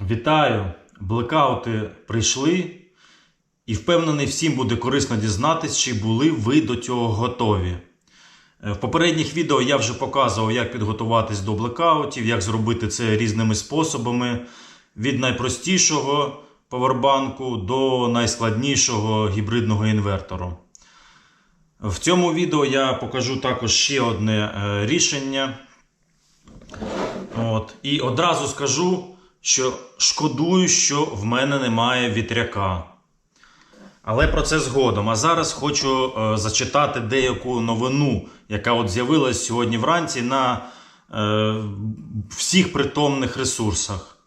Вітаю! Блекаути прийшли, і впевнений, всім буде корисно дізнатись, чи були ви до цього готові. Е, В попередніх відео я вже показував, як підготуватись до блекаутів, як зробити це різними способами. Від найпростішого повербанку до найскладнішого гібридного інвертору. В цьому відео я покажу також ще одне е, рішення. От. І одразу скажу, що шкодую, що в мене немає вітряка. Але про це згодом. А зараз хочу е, зачитати деяку новину, яка от з'явилась сьогодні вранці на е, всіх притомних ресурсах.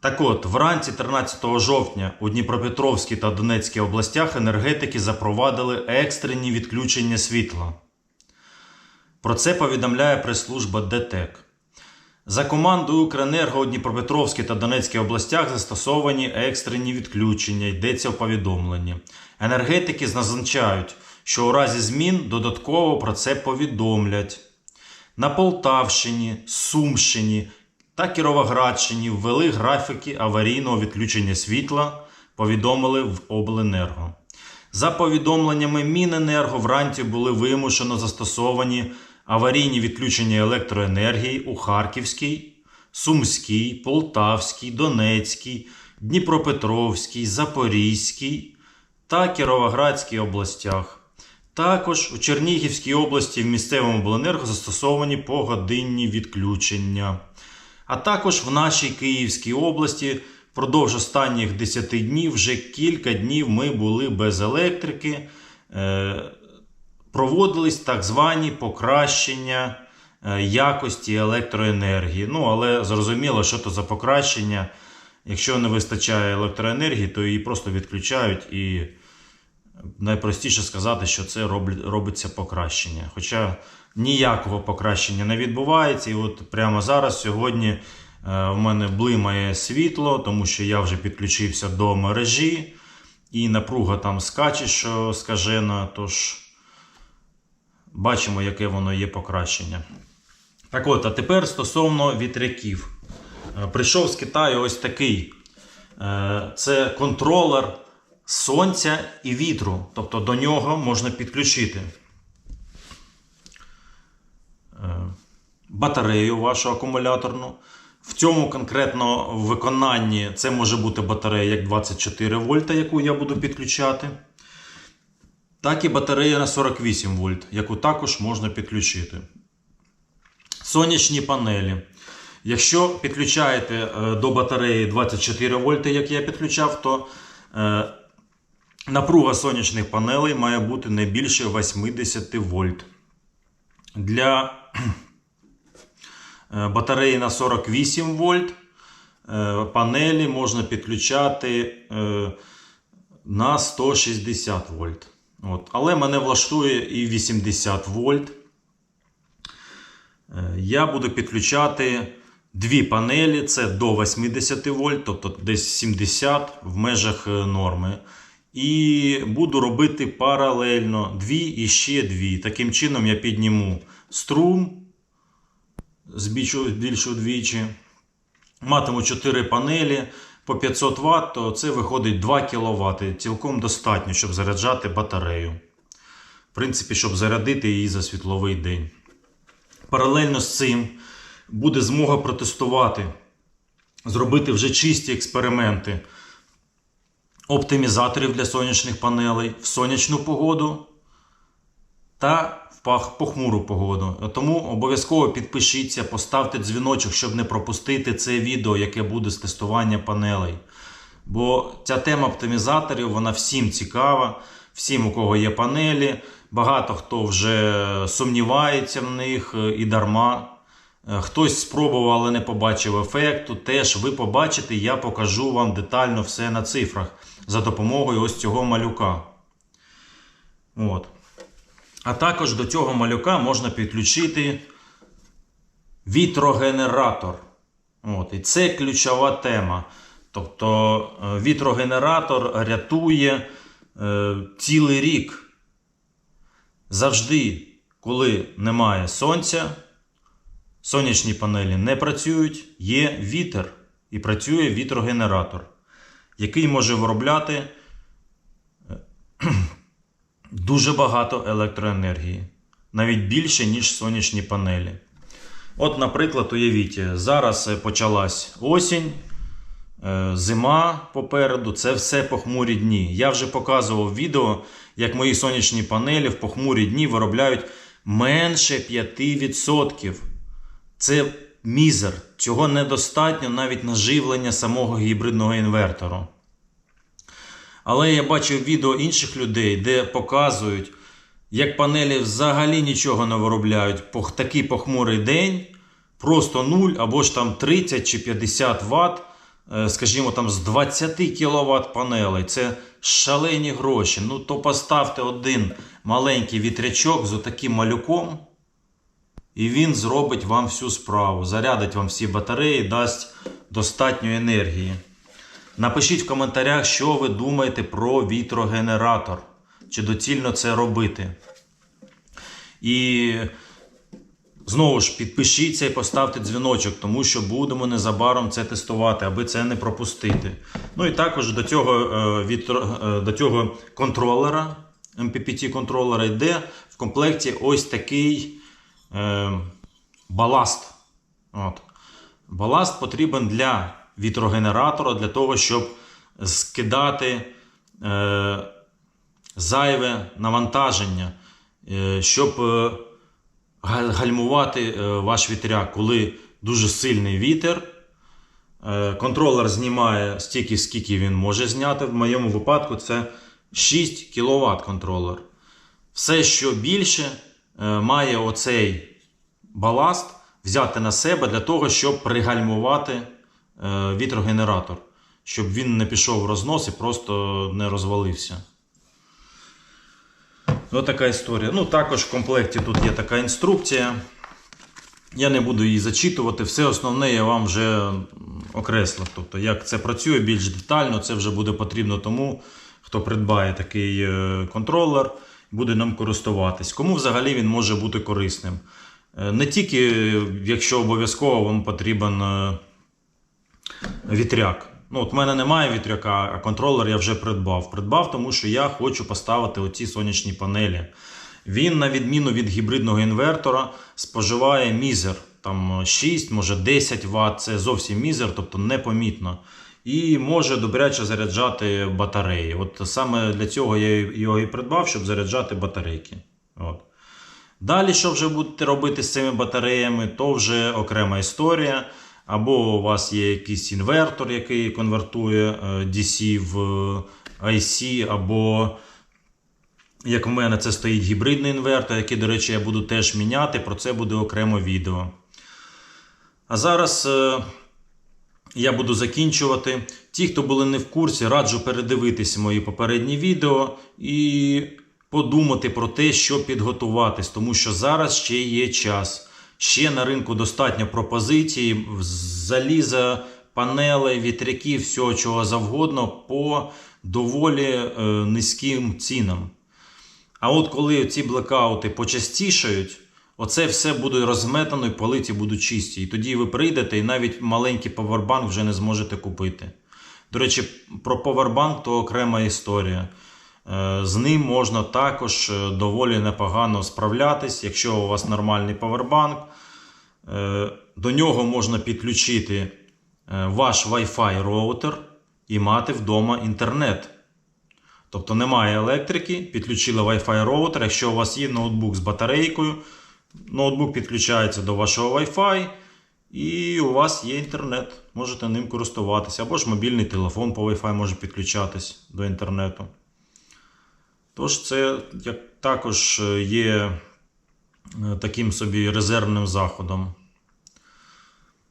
Так от, вранці 13 жовтня у Дніпропетровській та Донецькій областях енергетики запровадили екстрені відключення світла. Про це повідомляє прес-служба ДТЕК. За командою Укренерго у Дніпропетровській та Донецькій областях застосовані екстрені відключення, йдеться в повідомленні. Енергетики зазначають, що у разі змін додатково про це повідомлять. На Полтавщині, Сумщині та Кіровоградщині ввели графіки аварійного відключення світла, повідомили в Обленерго. За повідомленнями Міненерго вранці були вимушено застосовані аварійні відключення електроенергії у Харківській, Сумській, Полтавській, Донецькій, Дніпропетровській, Запорізькій та Кіровоградській областях. Також у Чернігівській області в місцевому обленерго застосовані погодинні відключення. А також в нашій Київській області впродовж останніх 10 днів вже кілька днів ми були без електрики. Проводились так звані покращення е, якості електроенергії. Ну, але зрозуміло, що то за покращення. Якщо не вистачає електроенергії, то її просто відключають і найпростіше сказати, що це робиться покращення. Хоча ніякого покращення не відбувається. І от прямо зараз, сьогодні, е, в мене блимає світло, тому що я вже підключився до мережі, і напруга там скаче, що скажена. Тож бачимо, яке воно є покращення. Так от, а тепер стосовно вітряків. Е, Прийшов з Китаю ось такий. Е, Це контролер сонця і вітру. Тобто до нього можна підключити е, батарею вашу акумуляторну. В цьому конкретно виконанні це може бути батарея як 24 вольта, яку я буду підключати. Так і батарея на 48 вольт, яку також можна підключити. Сонячні панелі. Якщо підключаєте е, до батареї 24 вольти, як я підключав, то е, напруга сонячних панелей має бути не більше 80 вольт. Для е, батареї на 48 вольт панелі можна підключати на 160 вольт. От. Але мене влаштує і 80 вольт. Е, Я буду підключати дві панелі, це до 80 вольт, тобто десь 70 в межах е, норми. І буду робити паралельно дві і ще дві. Таким чином я підніму струм, збільшу, збільшу вдвічі. Матиму 4 панелі по 500 Вт, то це виходить 2 кВт. Цілком достатньо, щоб заряджати батарею. В принципі, щоб зарядити її за світловий день. Паралельно з цим буде змога протестувати, зробити вже чисті експерименти оптимізаторів для сонячних панелей в сонячну погоду та похмуру погоду. Тому обов'язково підпишіться, поставте дзвіночок, щоб не пропустити це відео, яке буде з тестування панелей. Бо ця тема оптимізаторів вона всім цікава, всім, у кого є панелі. Багато хто вже сумнівається в них е, і дарма. Е, Хтось спробував, але не побачив ефекту. Теж ви побачите, я покажу вам детально все на цифрах за допомогою ось цього малюка. От. А також до цього малюка можна підключити вітрогенератор. От. І це ключова тема. Тобто е, вітрогенератор рятує е, цілий рік. Завжди, коли немає сонця, сонячні панелі не працюють, є вітер. і працює вітрогенератор, який може виробляти дуже багато електроенергії, навіть більше, ніж сонячні панелі. От, наприклад, уявіть, зараз е, почалась осінь, е, зима попереду, це все похмурі дні. Я вже показував відео, як мої сонячні панелі в похмурі дні виробляють менше 5%. Це мізер. Цього недостатньо навіть на живлення самого гібридного інвертору. Але я бачив відео інших людей, де показують, як панелі взагалі нічого не виробляють по такий похмурий день, просто 0 або ж там 30 чи 50 Вт, е, скажімо, там з 20 кВт панелей. Це шалені гроші. Ну то поставте один маленький вітрячок з отаким малюком, і він зробить вам всю справу, зарядить вам всі батареї, дасть достатньо енергії. Напишіть в коментарях, що ви думаєте про вітрогенератор. Чи доцільно це робити. І знову ж підпишіться і поставте дзвіночок, тому що будемо незабаром це тестувати, аби це не пропустити. Ну і також до цього, е, е, до цього контролера, MPPT контролера йде в комплекті ось такий е, баласт. От. Баласт потрібен для вітрогенератора, для того, щоб скидати е, зайве навантаження, е, щоб е, гальмувати е, ваш вітряк, коли дуже сильний вітер. Е, Контролер знімає стільки, скільки він може зняти. В моєму випадку це 6 кВт контролер. Все, що більше, е, має оцей баласт взяти на себе для того, щоб пригальмувати вітрогенератор, щоб він не пішов в рознос і просто не розвалився. Ось така історія. Ну, також в комплекті тут є така інструкція. Я не буду її зачитувати. Все основне я вам вже окреслив. Тобто, як це працює більш детально, це вже буде потрібно тому, хто придбає такий е, контролер, буде ним користуватись. Кому взагалі він може бути корисним? Е, Не тільки, е, якщо обов'язково вам потрібен е, вітряк. Ну, от в мене немає вітряка, а контролер я вже придбав. Придбав, тому що я хочу поставити оці сонячні панелі. Він, на відміну від гібридного інвертора, споживає мізер. Там 6, може 10 Вт, це зовсім мізер, тобто непомітно. І може добряче заряджати батареї. От саме для цього я його і придбав, щоб заряджати батарейки. От. Далі, що вже будете робити з цими батареями, то вже окрема історія. Або у вас є якийсь інвертор, який конвертує е, DC в IC, або, як в мене, це стоїть гібридний інвертор, який, до речі, я буду теж міняти. Про це буде окремо відео. А зараз е, я буду закінчувати. Ті, хто були не в курсі, раджу передивитися мої попередні відео і подумати про те, що підготуватись, тому що зараз ще є час. Ще на ринку достатньо пропозицій, заліза, панелей, вітряків, всього чого завгодно по доволі е, низьким цінам. А от коли ці блекаути почастішають, оце все буде розметано і полиці будуть чисті. І тоді ви прийдете і навіть маленький павербанк вже не зможете купити. До речі, про павербанк то окрема історія. Е, З ним можна також е, доволі непогано справлятись, якщо у вас нормальний павербанк. Е, До нього можна підключити ваш Wi-Fi роутер і мати вдома інтернет. Тобто немає електрики, підключили Wi-Fi роутер. Якщо у вас є ноутбук з батарейкою, ноутбук підключається до вашого Wi-Fi, і у вас є інтернет. Можете ним користуватися. Або ж мобільний телефон по Wi-Fi може підключатись до інтернету. Тож, це як також е, є е, таким собі резервним заходом.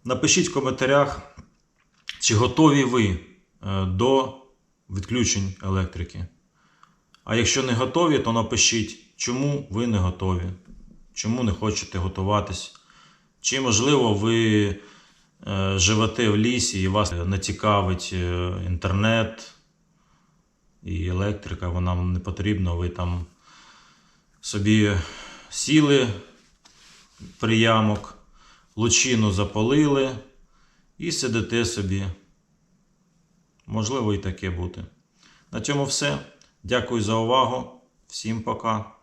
Напишіть в коментарях, чи готові ви е, до відключень електрики. А якщо не готові, то напишіть, чому ви не готові, чому не хочете готуватись. Чи, можливо, ви живете в лісі і вас не цікавить інтернет і електрика, вона вам не потрібна, ви там собі сіли приямок, лучину запалили і сидите собі. Можливо, і таке бути. На цьому все. Дякую за увагу. Всім пока.